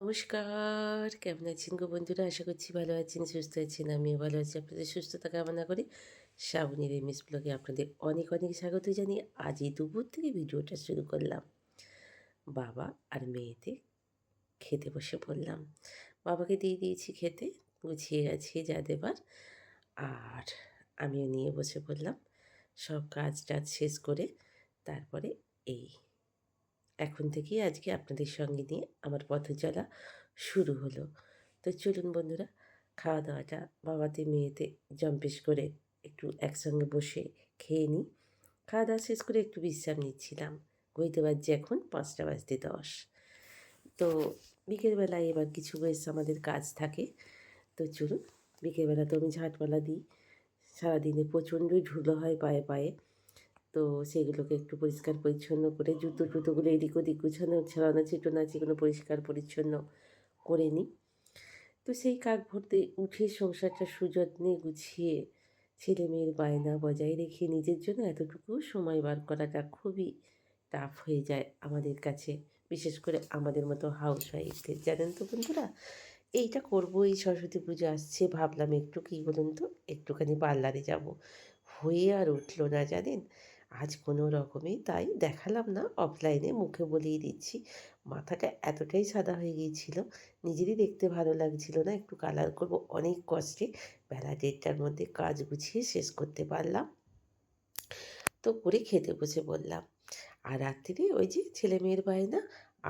নমস্কার, কেমন আছেন গো বন্ধুরা? আশা করছি ভালো আছেন, সুস্থ আছেন, আমিও ভালো আছি। আপনাদের সুস্থতা কামনা করি শ্রাবণীর এমএস ব্লগে আপনাদের অনেক অনেক স্বাগত জানিয়ে আজ এই দুপুর থেকে ভিডিওটা শুরু করলাম। বাবা আর মেয়েতে খেতে বসে পড়লাম। বাবাকে দিয়ে দিয়েছি খেতে, গুছিয়ে গেছি যা দেবার। আর আমিও নিয়ে বসে পড়লাম। সব কাজ টাজ শেষ করে তারপরে এই এখন থেকেই আজকে আপনাদের সঙ্গে নিয়ে আমার পথে চলা শুরু হলো। তো চলুন বন্ধুরা খাওয়া দাওয়াটা বাবাতে, মেয়েতে জম্পেশ করে একটু একসঙ্গে বসে খেয়ে নিই। খাওয়া দাওয়া শেষ করে একটু বিশ্রাম নিচ্ছিলাম। ঘুরতে বাজছে এখন পাঁচটা বাজতে দশ। তো বিকেলবেলায় এবার কিছু বেশ আমাদের কাজ থাকে। তো চলুন, বিকেলবেলা তো আমি ঝাঁটপালা দিই। সারাদিনে প্রচণ্ডই ধুলো হয় পায়ে পায়ে। তো সেগুলোকে একটু পরিষ্কার পরিচ্ছন্ন করে জুতো টুতোগুলো এদিক ওদিক গুছানো ছড়ানো ছিটানো সেগুলো পরিষ্কার পরিচ্ছন্ন করে নিই। তো সেই কাক ভরতে উঠে সংসারটা সুযত্নে গুছিয়ে ছেলে মেয়ের বায়না বজায় রেখে নিজের জন্য এতটুকু সময় বার করাটা খুবই টাফ হয়ে যায় আমাদের কাছে, বিশেষ করে আমাদের মতো হাউস ওয়াইফদের জানেন তো বন্ধুরা, এইটা করব, এই সরস্বতী পুজো আসছে, ভাবলাম একটু কী বলুন তো, একটুখানি পার্লারে যাব। হয়ে আর উঠল না, জানেন? আজ কোনো রকমেই তাই দেখালাম না অফলাইনে মুখে বলেই দিচ্ছি। মাথাটা এতটাই সাদা হয়ে গিয়েছিল, নিজেরই দেখতে ভালো লাগছিল না, একটু কালার করব অনেক কষ্টে। বেলা দেড়টার মধ্যে কাজ গুছিয়ে শেষ করতে পারলাম। তো করে খেতে বসে বললাম, আর রাত্রিরে ওই যে ছেলে মেয়ের বায়না,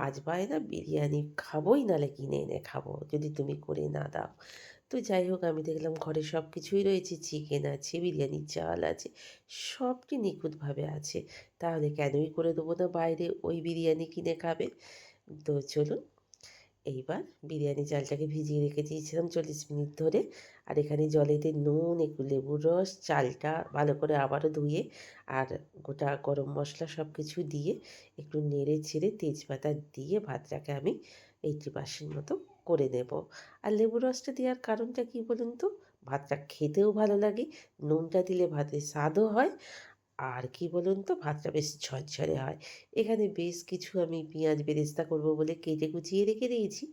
আজ বায়না, বিরিয়ানি খাবোই, নালে কিনে এনে খাব, যদি তুমি করে না দাও। তো যাই হোক, আমি দেখলাম ঘরে সব কিছুই রয়েছে। চিকেন আছে, বিরিয়ানির চাল আছে, সবটি নিখুঁতভাবে আছে। তাহলে কেনই করে দেবো না বাইরে ওই বিরিয়ানি কিনে খাবে? তো চলুন, এইবার বিরিয়ানি চালটাকে ভিজিয়ে রেখে দিয়েছিলাম চল্লিশ মিনিট ধরে। আর এখানে জলেতে নুন, একটু লেবুর রস, চালটা ভালো করে আবারও ধুয়ে আর গোটা গরম মশলা সব কিছু দিয়ে একটু নেড়ে ছেড়ে তেজপাতা দিয়ে ভাতটাকে আমি এইটি পার্সেন্ট মতো করে নেব আর লেবু রসটা দেওয়ার কারণটা কী বলুন তো? ভাতটা খেতেও ভালো লাগে, নুনটা দিলে ভাতের স্বাদও হয়, আর কি বলুন তো, ভাতটা বেশ ঝরঝরে হয়। এখানে বেশ কিছু আমি পেঁয়াজ বেরেস্তা করব বলে কেটে কুচিয়ে রেখে দিয়েছি।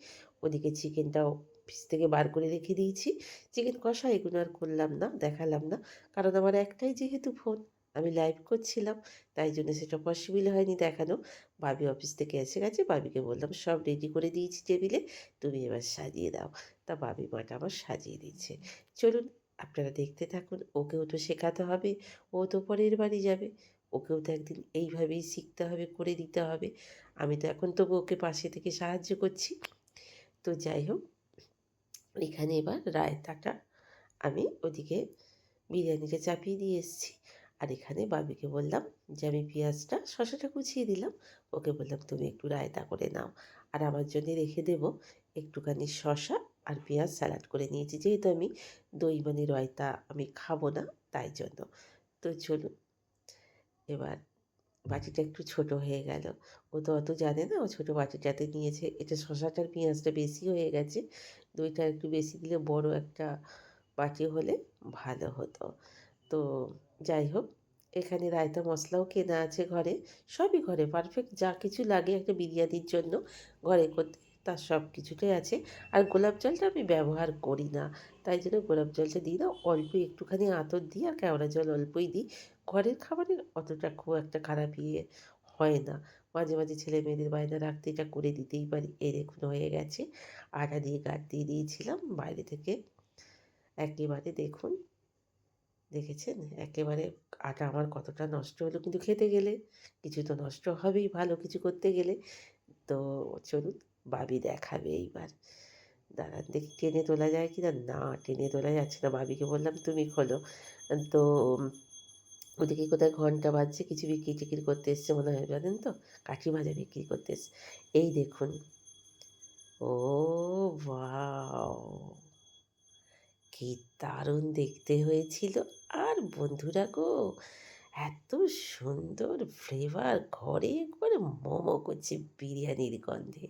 ওদিকে চিকেনটাও ফিস থেকে বার করে রেখে দিয়েছি। চিকেন কষা এগুলো আর করলাম না, দেখালাম না, কারণ আমার একটাই যেহেতু ফোন। আমি লাইভ করছিলাম, তাই জন্য সেটা পসিবল হয়নি দেখানো। বাবি অফিস থেকে এসে গেছে বাবিকে বললাম, সব রেডি করে দিয়েছি টেবিলে, তুমি এবার সাজিয়ে দাও। তা বাবি মাটা আমার সাজিয়ে দিচ্ছে। চলুন, আপনারা দেখতে থাকুন, ওকেও তো শেখাতে হবে, ও তো পরের বাড়ি যাবে। ওকেও তো একদিন এইভাবেই শিখতে হবে, করে দিতে হবে। আমি তো এখন তবু ওকে পাশে থেকে সাহায্য করছি। তো যাই হোক, এখানে এবার রায়তাটা আমি ওদিকে বিরিয়ানিটা চাপিয়ে দিয়ে এসেছি। আর এখানে বাবিকে বললাম যে, আমি পেঁয়াজটা শশাটা কুচিয়ে দিলাম। ওকে বললাম, তুমি একটু রায়তা করে নাও। আর আমার জন্য রেখে দেবো একটুখানি শশা আর পেঁয়াজ স্যালাড করে নিয়েছি। যেহেতু আমি দই মানে রায়তা আমি খাব না, তাই জন্য। তো চলুন, এবার বাটিটা একটু ছোট হয়ে গেল। ও তো অত জানে না, ও ছোটো বাটিটাতে নিয়েছে। এটা শশাটার পেঁয়াজটা বেশি হয়ে গেছে। দইটা একটু বেশি দিলে বড় একটা বাটি হলে ভালো হতো। তো যাই হোক এখানে রায়তা মশলাও কেনা আছে ঘরে। সবই ঘরে পারফেক্ট যা কিছু লাগে একটা বিরিয়ানির জন্য ঘরে করতে, তার সব কিছুটাই আছে। আর গোলাপ জলটা আমি ব্যবহার করি না, তাই জন্য গোলাপ জলটা দিই না অল্প একটুখানি আতর দিই আর কেওড়া জল অল্পই দিই। ঘরের খাবারের অতটা খুব একটা খারাপ ইয়ে হয় না। মাঝে মাঝে ছেলে মেয়েদের বায়না রাখতে এটা করে দিতেই পারি, এই দেখুন হয়ে গেছে। আটা দিয়ে গাঁট দিয়ে দিয়েছিলাম, বাইরে থেকে একেবারে দেখুন দেখেছেন? একেবারে আটা আমার কতটা নষ্ট হলো। কিন্তু খেতে গেলে কিছু তো নষ্ট হবেই ভালো কিছু করতে গেলে। তো চলুন, বাবি দেখাবে এইবার। দাঁড়ান দেখি টেনে তোলা যায় কি না না টেনে তোলা যাচ্ছে না। বাবিকে বললাম, তুমি খোলো। তো ওদিকে কোথায় ঘণ্টা বাজছে, কিছু বিক্রি টিক্রি করতে এসছে মনে হয়, জানেন তো? কাঠি ভাজা বিক্রি করতে এসছে। এই দেখুন। ও বাও কি দারুণ দেখতে হয়েছিল। আর বন্ধুরা গো, এত সুন্দর ফ্লেভার ঘরে করে মোমো করছে বিরিয়ানির গন্ধে।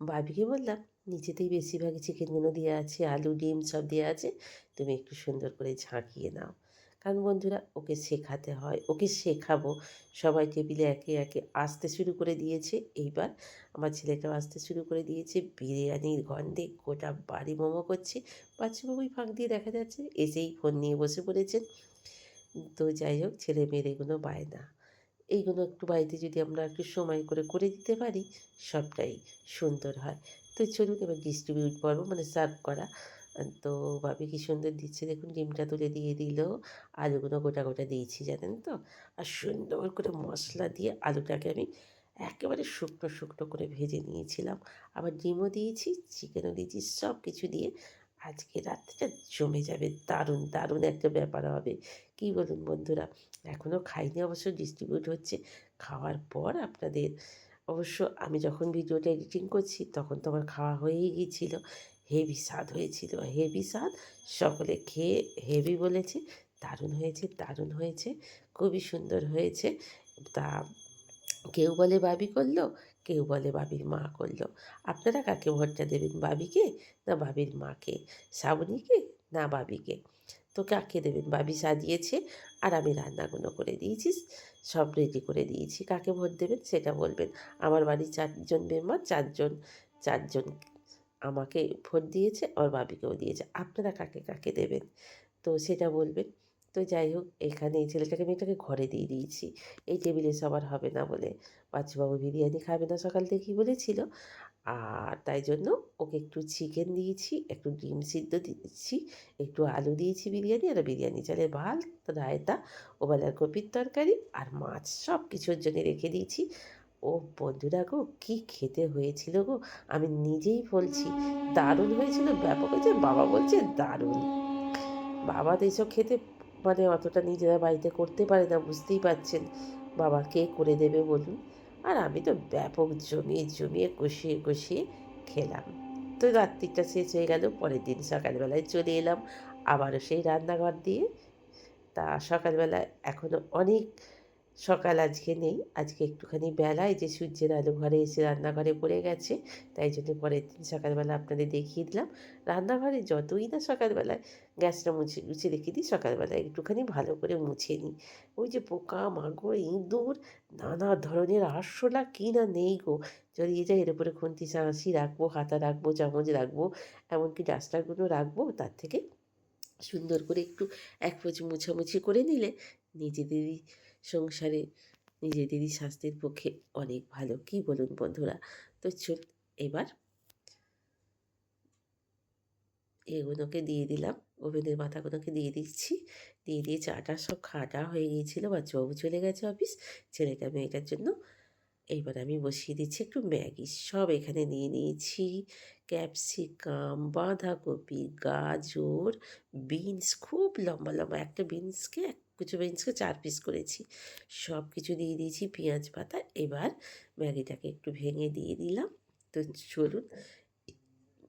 বাবিকে বললাম নিচেতেই বেশিরভাগ চিকেনগুলো দেওয়া আছে, আলু, ডিম সব দেওয়া আছে, তুমি একটু সুন্দর করে ঝাঁকিয়ে নাও। কারণ বন্ধুরা, ওকে শেখাতে হয়, ওকে শেখাবো। সবাই টেবিলে একে একে আসতে শুরু করে দিয়েছে। এইবার আমার ছেলেটাও আসতে শুরু করে দিয়েছে। বিরিয়ানির গন্ধে গোটা বাড়ি মোমো করছে। বাচ্চাবাবুই ফাঁক দিয়ে দেখা যাচ্ছে, এসেই ফোন নিয়ে বসে পড়েছেন। তো যাই হোক, ছেলে মেয়ের এগুলো বায়না। এইগুলো একটু বাড়িতে যদি আমরা একটু সময় করে করে দিতে পারি, সবটাই সুন্দর হয়। তো চলুন এবার ডিস্ট্রিবিউট পর্ব মানে সার্ভ করা। তো ভাবি কি সুন্দর দিচ্ছে। দেখুন ডিমটা তুলে দিয়ে দিল। আলুগুলো গোটা গোটা দিয়েছি, জানেন তো? আর সুন্দর করে মশলা দিয়ে আলুটাকে আমি একেবারে শুকনো শুকনো করে ভেজে নিয়েছিলাম। আবার ডিমও দিয়েছি, চিকেনও দিয়েছি সব কিছু দিয়ে আজকে রাত্রিটা জমে যাবে। দারুণ দারুণ একটা ব্যাপার হবে। কী বলুন বন্ধুরা? এখনও খাইনি অবশ্য ডিস্ট্রিবিউট হচ্ছে। খাওয়ার পর আপনাদের অবশ্য আমি যখন ভিডিওটা এডিটিং করছি, তখন তো আমার খাওয়া হয়েই গিয়েছিল। হেভি স্বাদ হয়েছিল। হেভি স্বাদ সকলে খেয়ে হেভি বলেছে, দারুণ হয়েছে দারুণ হয়েছে, খুবই সুন্দর হয়েছে। তা কেউ বলে বাবি করল, কেউ বলে বাবির মা করল। আপনারা কাকে ভোটটা দেবেন, বাবিকে না বাবির মাকে? শ্রাবণীকে না বাবিকে? তো কাকে দেবেন? বাবি সাজিয়েছে আর আমি রান্নাগুলো করে দিয়েছি, সব রেডি করে দিয়েছি। কাকে ভোট দেবেন সেটা বলবেন। আমার বাড়ির চারজন মেম্বার, চারজন চারজন আমাকে ভোট দিয়েছে আমার বাবিকেও দিয়েছে। আপনারা কাকে কাকে দেবেন? তো সেটা বলবেন। তো যাই হোক, এখানে এই ছেলেটাকে মেয়েটাকে ঘরে দিয়ে দিয়েছি। এই টেবিলে সবার হবে না বলে। বাচ্চুবাবু বিরিয়ানি খাবে না সকাল থেকেই বলেছিল। আর তাই জন্য ওকে একটু চিকেন দিয়েছি, একটু ডিম সিদ্ধ দিয়েছি, একটু আলু দিয়েছি বিরিয়ানি আর বিরিয়ানি চালে ভাত, রায়তা, ওবেলার কপির তরকারি আর মাছ সব কিছুর জন্য রেখে দিয়েছি। ও বন্ধুরা গো, কী খেতে হয়েছিল গো? আমি নিজেই বলছি, দারুণ হয়েছিল, ব্যাপক হয়েছে। বাবা বলছে, দারুণ। বাবা তো এইসব খেতে মানে অতটা নিজেরা বাড়িতে করতে পারে না, বুঝতেই পারছেন। বাবা, কে করে দেবে বলুন? আর আমি তো ব্যাপক জমিয়ে জমিয়ে কষিয়ে কষিয়ে খেলাম। তো রাত্রিটা শেষ হয়ে গেল, পরের দিন সকালবেলায় চলে এলাম আবারও সেই রান্নাঘর দিয়ে। তা সকালবেলা এখনও অনেক সকাল আজকে নেই। আজকে একটুখানি বেলায় যে সূর্যের আলো ঘরে এসে রান্নাঘরে পড়ে গেছে, তাই জন্য পরের দিন সকালবেলা আপনাদের দেখিয়ে দিলাম। রান্নাঘরে যতই না সকালবেলায় গ্যাসটা মুছে মুছে রেখে দিই, সকালবেলায় একটুখানি ভালো করে মুছে নিই। ওই যে পোকা, মাকড়, ইঁদুর, নানা ধরনের আরশোলা কি না নেই গো। জড়িয়ে যায় এর উপরে খুন্তি সাঁড়াশি রাখব, হাতা রাখব, চামচ রাখব, এমনকি ডাস্টারগুলো রাখব, তার থেকে সুন্দর করে একটু এক পচি মুছামুছি করে নিলে নিজেদেরই সংসারে, নিজেদেরই স্বাস্থ্যের পক্ষে অনেক ভালো। কী বলুন বন্ধুরা? তো চল এবার এগুলোকে দিয়ে দিলাম। ওভেনের মাথাগুলোকে দিয়ে দিচ্ছি। দিয়ে দিয়ে চাটা সব খাটা হয়ে গিয়েছিল বাচ্চাবাবু চলে গেছে অফিস। ছেলেটা মেয়েটার জন্য এইবার আমি বসিয়ে দিচ্ছি একটু ম্যাগি। সব এখানে নিয়ে নিয়েছি। ক্যাপসিকাম, বাঁধাকপি, গাজর, বিনস, খুব লম্বা লম্বা একটা বিনসকে, এক কিছু বিনসকে চার পিস করেছি। সব কিছু দিয়ে দিয়েছি পেঁয়াজ পাতা। এবার ম্যাগিটাকে একটু ভেঙে দিয়ে দিলাম। তো চলুন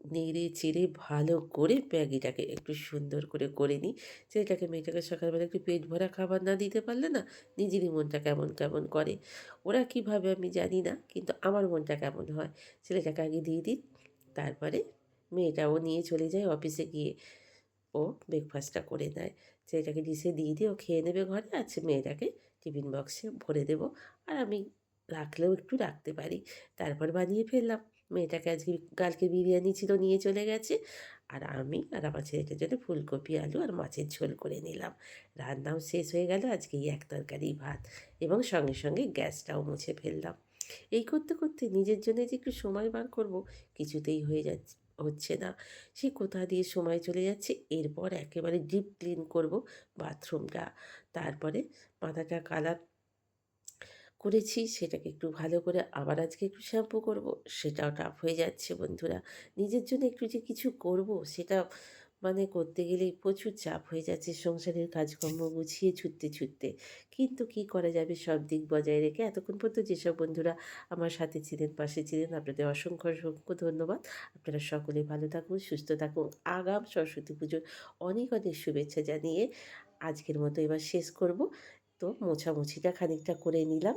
নেড়ে চেড়ে ভালো করে ম্যাগিটাকে একটু সুন্দর করে করে নিই। ছেলেটাকে, মেয়েটাকে সকালবেলা একটু পেট ভরা খাবার না দিতে পারলে না নিজেরই মনটা কেমন কেমন করে। ওরা কীভাবে আমি জানি না, কিন্তু আমার মনটা কেমন হয়। ছেলেটাকে আগে দিয়ে দিই, তারপরে মেয়েটাও নিয়ে চলে যায় অফিসে গিয়ে। ও ব্রেকফাস্টটা করে নেয়। ছেলেটাকে ডিশে দিয়ে দিয়ে ও খেয়ে নেবে ঘরে আছে মেয়েটাকে টিফিন বক্সে ভরে দেবো। আর আমি রাখলেও একটু রাখতে পারি। তারপর বানিয়ে ফেললাম। মেয়েটাকে আজকে কালকে বিরিয়ানি ছিল, নিয়ে চলে গেছে। আর আমি আর আমার ছেলেটার জন্য ফুলকপি, আলু আর মাছের ঝোল করে নিলাম। রান্নাও শেষ হয়ে গেল আজকে এক তরকারি ভাত এবং সঙ্গে সঙ্গে গ্যাসটাও মুছে ফেললাম। এই করতে করতে নিজের জন্য যে একটু সময় বার করব কিছুতেই হয়ে যাচ্ছে হচ্ছে না। সে কোথা দিয়ে সময় চলে যাচ্ছে, এরপর একেবারে ডিপ ক্লিন করব বাথরুমটা। তারপরে মাথাটা কালার করেছি, সেটাকে একটু ভালো করে আবার আজকে একটু শ্যাম্পু করব, সেটাও টাফ হয়ে যাচ্ছে বন্ধুরা। নিজের জন্য একটু যে কিছু করব, সেটা মানে করতে গেলেই প্রচুর চাপ হয়ে যাচ্ছে, সংসারের কাজকর্ম গুছিয়ে ছুটতে ছুটতে। কিন্তু কি করা যাবে সব দিক বজায় রেখে? এতক্ষণ পর্যন্ত যেসব বন্ধুরা আমার সাথে ছিলেন, পাশে ছিলেন, আপনাদের অসংখ্য অসংখ্য ধন্যবাদ। আপনারা সকলে ভালো থাকুন, সুস্থ থাকুন। আগাম সরস্বতী পুজোর অনেক অনেক শুভেচ্ছা জানিয়ে আজকের মতো এবার শেষ করব। তো মোছামুছিটা খানিকটা করে নিলাম।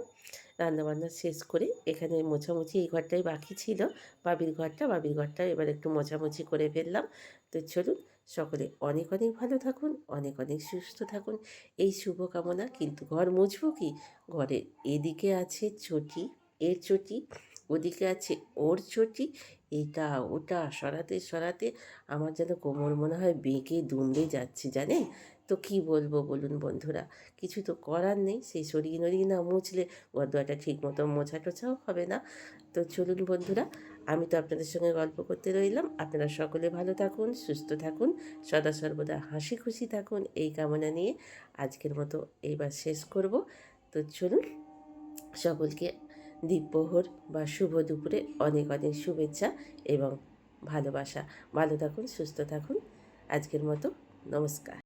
রান্নাবান্না শেষ করে এখানে মোছামুছি এই ঘরটাই বাকি ছিল। বাবির ঘরটা বাবির ঘরটা এবার একটু মোছামুছি করে ফেললাম। তো চলুন সকলে অনেক অনেক ভালো থাকুন, অনেক অনেক সুস্থ থাকুন। এই শুভকামনা। কিন্তু ঘর মুছবো কি? ঘরের এদিকে আছে চটি, এর চটি, ওদিকে আছে ওর চটি। এটা, ওটা সরাতে সরাতে আমার যেন কোমর মনে হয় বেঁকে দুমড়ে যাচ্ছে, জানেন? তো কি বলব বলুন বন্ধুরা? কিছু তো করার নেই, সেই সরিয়ে নরিয়ে না মুছলে গদ্দাটা ঠিক মতো মোছা টোছাও হবে না। তো চলুন বন্ধুরা, আমি তো আপনাদের সঙ্গে গল্প করতে রইলাম। আপনারা সকলে ভালো থাকুন, সুস্থ থাকুন, সদা সর্বদা হাসি খুশি থাকুন, এই কামনা নিয়ে আজকের মতো এইবার শেষ করব। তো চলুন, সকলকে দ্বীপ্রহর বা শুভ দুপুরে অনেক অনেক শুভেচ্ছা এবং ভালোবাসা। ভালো থাকুন, সুস্থ থাকুন। আজকের মতো নমস্কার।